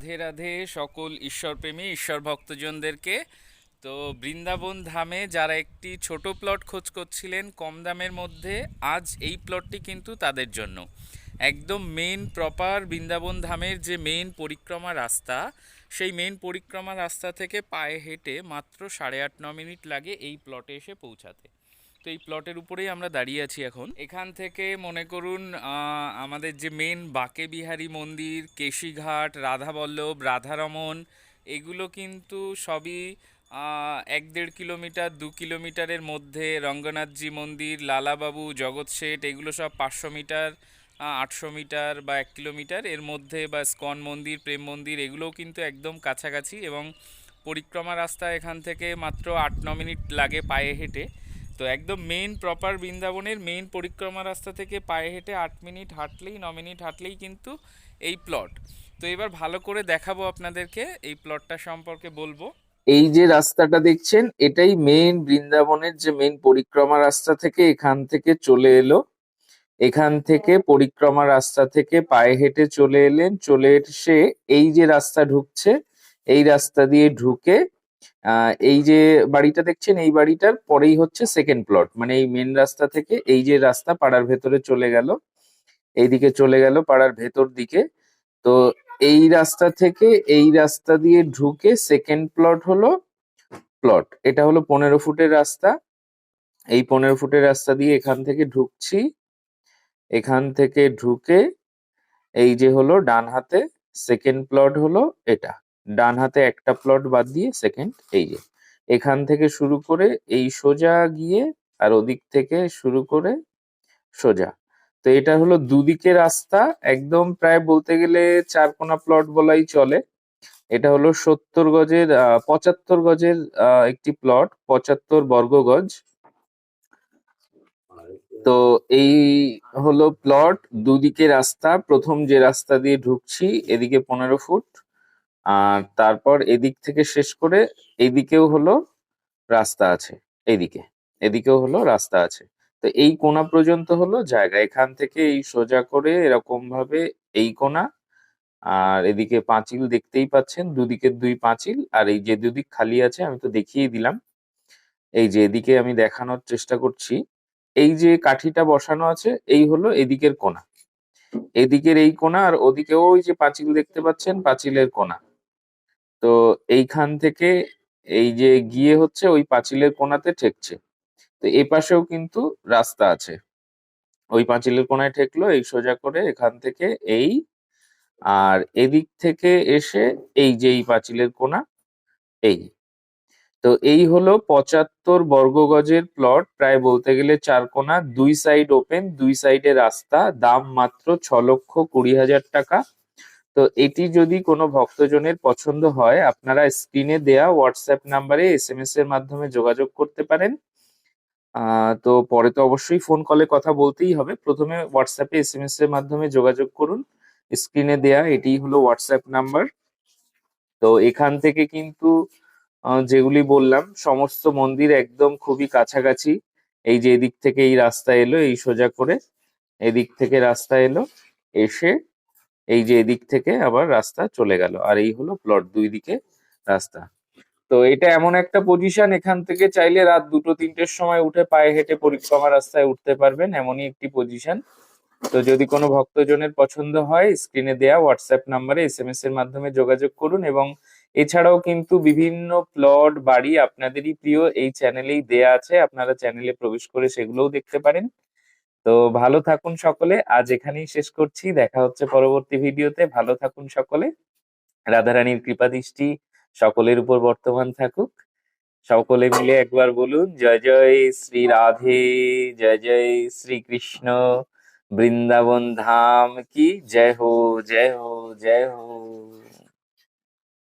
রাধে রাধে সকল ঈশ্বরপ্রেমী ঈশ্বর ভক্তজনদেরকে তো বৃন্দাবন ধামে যারা একটি ছোট প্লট খোঁজ করছিলেন, কম দামের মধ্যে, আজ এই প্লটটি কিন্তু তাদের জন্য। একদম মেন প্রপার বৃন্দাবন ধামের যে মেন পরিক্রমা রাস্তা, সেই মেন পরিক্রমা রাস্তা থেকে পায়ে হেঁটে মাত্র সাড়ে আট, ন মিনিট লাগে এই প্লটে এসে পৌঁছাতে। তো এই প্লটের উপরেই আমরা দাঁড়িয়ে আছি এখন। এখান থেকে মনে করুন আমাদের যে মেন বাকে বিহারী মন্দির, কেশিঘাট, রাধাবল্লভ, রাধারমন, এগুলো কিন্তু সবই এক দেড় কিলোমিটার, দু কিলোমিটারের মধ্যে রঙ্গনাথজি মন্দির, লালাবাবু, জগৎ শেঠ, এগুলো সব পাঁচশো মিটার আটশো মিটার বা এক কিলোমিটার। এর মধ্যে বা স্কন মন্দির, প্রেম মন্দির, এগুলোও কিন্তু একদম কাছাকাছি এবং পরিক্রমা রাস্তা এখান থেকে মাত্র আট, ন মিনিট লাগে পায়ে হেঁটে। তো একদম মেন প্রপার বৃন্দাবনের মেন পরিক্রমা রাস্তা থেকে পায়ে হেঁটে আট মিনিট হাঁটলেই, ন মিনিট হাঁটলেই কিন্তু এই প্লট তো এবার ভালো করে দেখাবো আপনাদেরকে এই প্লটটা সম্পর্কে বলব। এই যে রাস্তাটা দেখছেন, এটাই মেন বৃন্দাবনের যে মেন পরিক্রমা রাস্তা থেকে এখান থেকে চলে এলো। এখান থেকে পরিক্রমা রাস্তা থেকে পায়ে হেঁটে চলে এলেন। চলে এসে এই যে রাস্তা ঢুকছে, এই রাস্তা দিয়ে ঢুকে এই যে বাড়িটা দেখছেন, এই বাড়িটার পরেই হচ্ছে সেকেন্ড প্লট মানে এই মেন রাস্তা থেকে এই যে রাস্তা পাড়ার ভেতরে চলে গেল, এইদিকে চলে গেল পাড়ার ভেতর দিকে। তো এই রাস্তা থেকে এই রাস্তা দিয়ে ঢুকে সেকেন্ড প্লট হলো প্লট এটা হলো পনেরো ফুটের রাস্তা। এই পনেরো ফুটের রাস্তা দিয়ে এখান থেকে ঢুকছি, এখান থেকে ঢুকে এই যে হলো ডান হাতে সেকেন্ড প্লট হলো এটা। ডান হাতে একটা প্লট বাদ দিয়ে সেকেন্ড এই যে। এখান থেকে শুরু করে এই সোজা গিয়ে আর ওদিক থেকে শুরু করে সোজা। তো এটা হলো দুদিকে রাস্তা, একদম প্রায় বলতে গেলে চারকোনা প্লট বলাই চলে। এটা হলো সত্তর গজের পঁচাত্তর গজের একটি প্লট পঁচাত্তর বর্গ গজ। তো এই হলো প্লট দুদিকে রাস্তা, প্রথম যে রাস্তা দিয়ে ঢুকছি, এদিকে পনেরো ফুট। আর তারপর এদিক থেকে শেষ করে এদিকেও হলো রাস্তা আছে, এদিকে, এদিকেও হলো রাস্তা আছে। তো এই কোনা পর্যন্ত হলো জায়গা। এখান থেকে এই সোজা করে এরকম ভাবে এই কোনা আর এদিকে পাঁচিল দেখতেই পাচ্ছেন, দুদিকের দুই পাঁচিল আর এই যে দুদিক খালি আছে আমি তো দেখিয়ে দিলাম। এই যে এদিকে আমি দেখানোর চেষ্টা করছি। এই যে কাঠিটা বসানো আছে, এই হলো এদিকের কোনা। এদিকের এই কোণা আর ওদিকেও ওই যে পাঁচিল দেখতে পাচ্ছেন, পাঁচিলের কোণা তো এইখান থেকে এই যে গিয়ে হচ্ছে ওই পাঁচিলের কোনাতে ঠেকছে। তো এ পাশেও কিন্তু রাস্তা আছে। ওই পাঁচিলের কোনায় ঠেকলো, এই সোজা করে এখান থেকে এই, আর এদিক থেকে এসে এই যে এই পাঁচিলের কোনা, এই। তো এই হলো পঁচাত্তর বর্গ গজের প্লট, প্রায় বলতে গেলে চার কোণা দুই সাইড ওপেন, দুই সাইডে রাস্তা, দাম মাত্র ছ লক্ষ কুড়ি হাজার টাকা। তো এটি যদি কোনো ভক্তজনের পছন্দ হয়, আপনারা স্ক্রিনে দেয়া হোয়াটসঅ্যাপ নাম্বারে এস এম এস এর মাধ্যমে যোগাযোগ করতে পারেন। তো পরে তো অবশ্যই ফোন কলে কথা বলতেই হবে। প্রথমে হোয়াটসঅ্যাপে এস এম এস এর মাধ্যমে যোগাযোগ করুন। স্ক্রিনে দেয়া এটি হলো হোয়াটসঅ্যাপ নাম্বার তো এখান থেকে কিন্তু যেগুলি বললাম, সমস্ত মন্দির একদম খুবই কাছাকাছি। এই যে এদিক থেকে এই রাস্তা এলো, এই সোজা করে এদিক থেকে রাস্তা এলো। এসে এই যে এদিক থেকে আবার রাস্তা চলে গেল। আর এই হলো প্লট দুই দিকে রাস্তা। তো এটা এমন একটা পজিশন এখান থেকে চাইলে রাত দুটো, তিনটের সময় উঠে পায়ে হেঁটে পরিক্রমা রাস্তায় উঠতে পারবেন, এমনই একটি পজিশন তো যদি কোনো ভক্তজনের পছন্দ হয় স্ক্রিনে দেয়া হোয়াটসঅ্যাপ নাম্বারে এস এম এস এর মাধ্যমে যোগাযোগ করুন এবং এছাড়াও কিন্তু বিভিন্ন প্লট বাড়ি আপনাদেরই প্রিয় এই চ্যানেলেই দেয়া আছে। আপনারা চ্যানেলে প্রবেশ করে সেগুলোও দেখতে পারেন। তো ভালো থাকুন সকলে। আজ এখানেই শেষ করছি। দেখা হচ্ছে পরবর্তী ভিডিওতে। ভালো থাকুন সকলে। রাধারানীর কৃপা দৃষ্টি সকলের উপর বর্তমান থাকুক। সকলে মিলে একবার বলুন, জয় জয় শ্রী রাধে, জয় জয় শ্রী কৃষ্ণ। বৃন্দাবন ধাম কি? জয় হো জয় হো জয় হো।